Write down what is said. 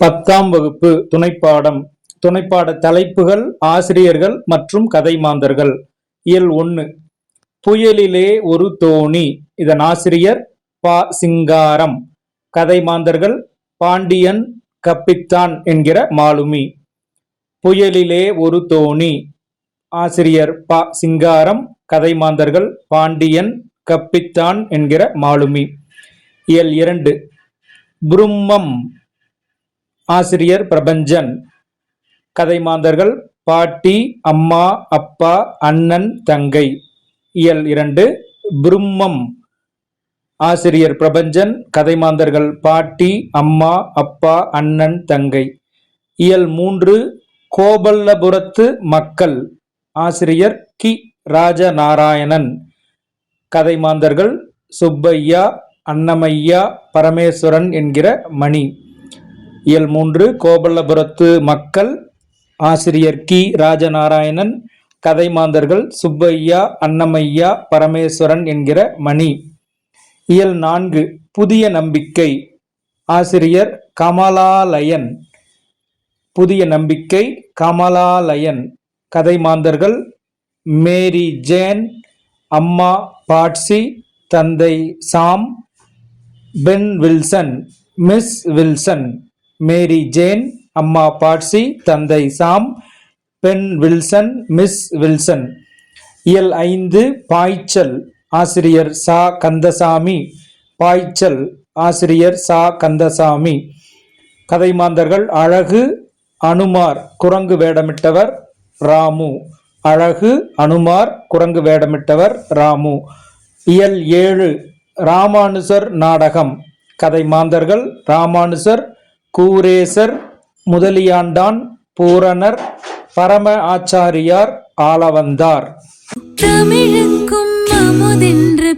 பத்தாம் வகுப்பு துணைப்பாடம். துணைப்பாட தலைப்புகள் ஆசிரியர்கள் மற்றும் கதைமாந்தர்கள் இயல் ஒன்று புயலிலே ஒரு தோணி. இதன் ஆசிரியர் பா. சிங்காரம். கதைமாந்தர்கள் பாண்டியன் கப்பித்தான் என்கிற மாலுமி. புயலிலே ஒரு தோணி. ஆசிரியர் பா. சிங்காரம் கதைமாந்தர்கள் பாண்டியன் கப்பித்தான் என்கிற மாலுமி. இயல் இரண்டு. பிரம்மம். ஆசிரியர் பிரபஞ்சன். கதைமாந்தர்கள் பாட்டி அம்மா அப்பா அண்ணன் தங்கை. இயல் இரண்டு பிரம்மம். ஆசிரியர் பிரபஞ்சன் கதைமாந்தர்கள் பாட்டி அம்மா அப்பா அண்ணன் தங்கை. இயல் மூன்று கோபல்லபுரத்து மக்கள். ஆசிரியர் கி. ராஜநாராயணன். கதைமாந்தர்கள் சுப்பையா அன்னமையா பரமேஸ்வரன் என்கிற மணி. இயல் மூன்று கோபல்லபுரத்து மக்கள் ஆசிரியர் கி. ராஜநாராயணன் கதைமாந்தர்கள் சுப்பையா அன்னமையா பரமேஸ்வரன் என்கிற மணி. இயல் நான்கு புதிய நம்பிக்கை. ஆசிரியர் கமலாலயன். புதிய நம்பிக்கை கமலாலயன். கதைமாந்தர்கள் மேரி ஜேன் அம்மா பாட்சி தந்தை Sam Ben Wilson Miss Wilson. Mary Jane அம்மா பாட்சி தந்தை Sam Ben Wilson Miss Wilson. இயல் ஐந்து பாய்ச்சல் ஆசிரியர் சா கந்தசாமி. பாய்ச்சல் ஆசிரியர் சா கந்தசாமி. கதைமாந்தர்கள் அழகு அனுமார் குரங்கு வேடமிட்டவர் ராமு. அழகு அனுமார் குரங்கு வேடமிட்டவர் ராமு. இயல் ஏழு ராமானுசர் நாடகம். கதை மாந்தர்கள் ராமானுசர் கூரேசர் முதலியாண்டான் பூரணர் பரம ஆச்சாரியார் ஆளவந்தார். தமிழுக்கும் அமுதென்று